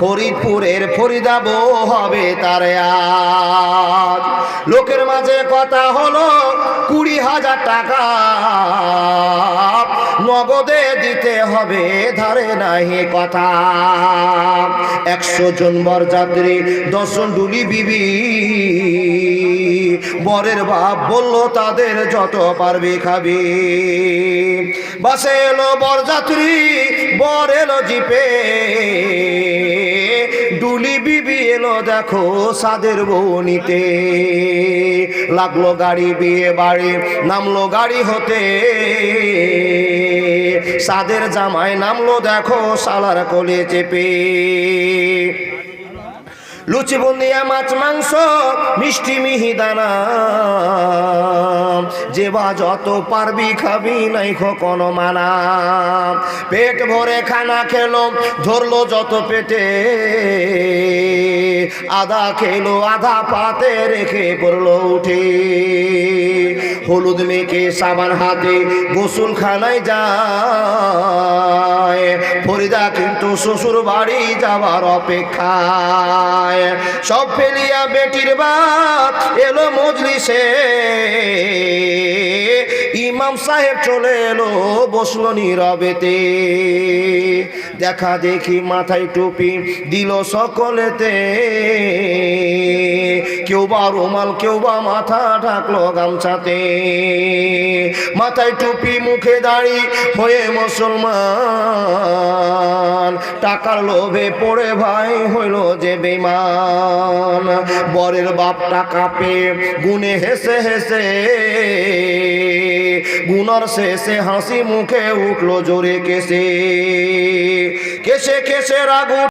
ফরিদপুরের ফরিদাবো হবে তার আজ। লোকের মাঝে কথা হলো কুড়ি হাজার টাকা। নগদে দিতে হবে, ধারে নাহি কথা। একশো জন বরযাত্রী দশজন ডুলি বিবি। বরের বাপ বলল, তাদের যত পারবে খাবি। বাসে এলো বরযাত্রী, বর এলো জিপে। বিবি এলো দেখো সাদের বনিতে লাগল গাড়ি বিয়ে বাড়ি, নামলো গাড়ি হতে। সাদের জামায় নামলো দেখো সালার কোলে চেপে। লুচি বুন্দিয়া মাছ, মাংস, মিষ্টি মিহি দানা। যে বা যত পারবি খাবি নাই কোনো মানা পেট ভরে খানা খেলো, ধরলো যত পেটে। আধা খেলো, আধা পাতে রেখে পড়ল উঠে। হলুদ মেখে সাবান হাতে গোসুল খানায় কিন্তু শ্বশুর বাড়ি যাবার অপেক্ষায়। সব ফেলিয়া বেটির বাপ এলো মজলিসে। ইমাম সাহেব চলে এলো বসল নীরবেতে। দেখা দেখি মাথায় টুপি দিল সকলেতে। কেউ বা রুমাল কেউ বা মাথা ঢাকলো গামছাতে। মাথায় টুপি, মুখে দাড়ি, হয়ে মুসলমান। টাকার লোভে পড়ে ভাই হইল যে বেমান বরের বাপ টাকা পেয়ে গুনে হেসে হেসে, গুনার শেষে হাসি মুখে উঠল জোরে কেসে কেসে কেসে রাগু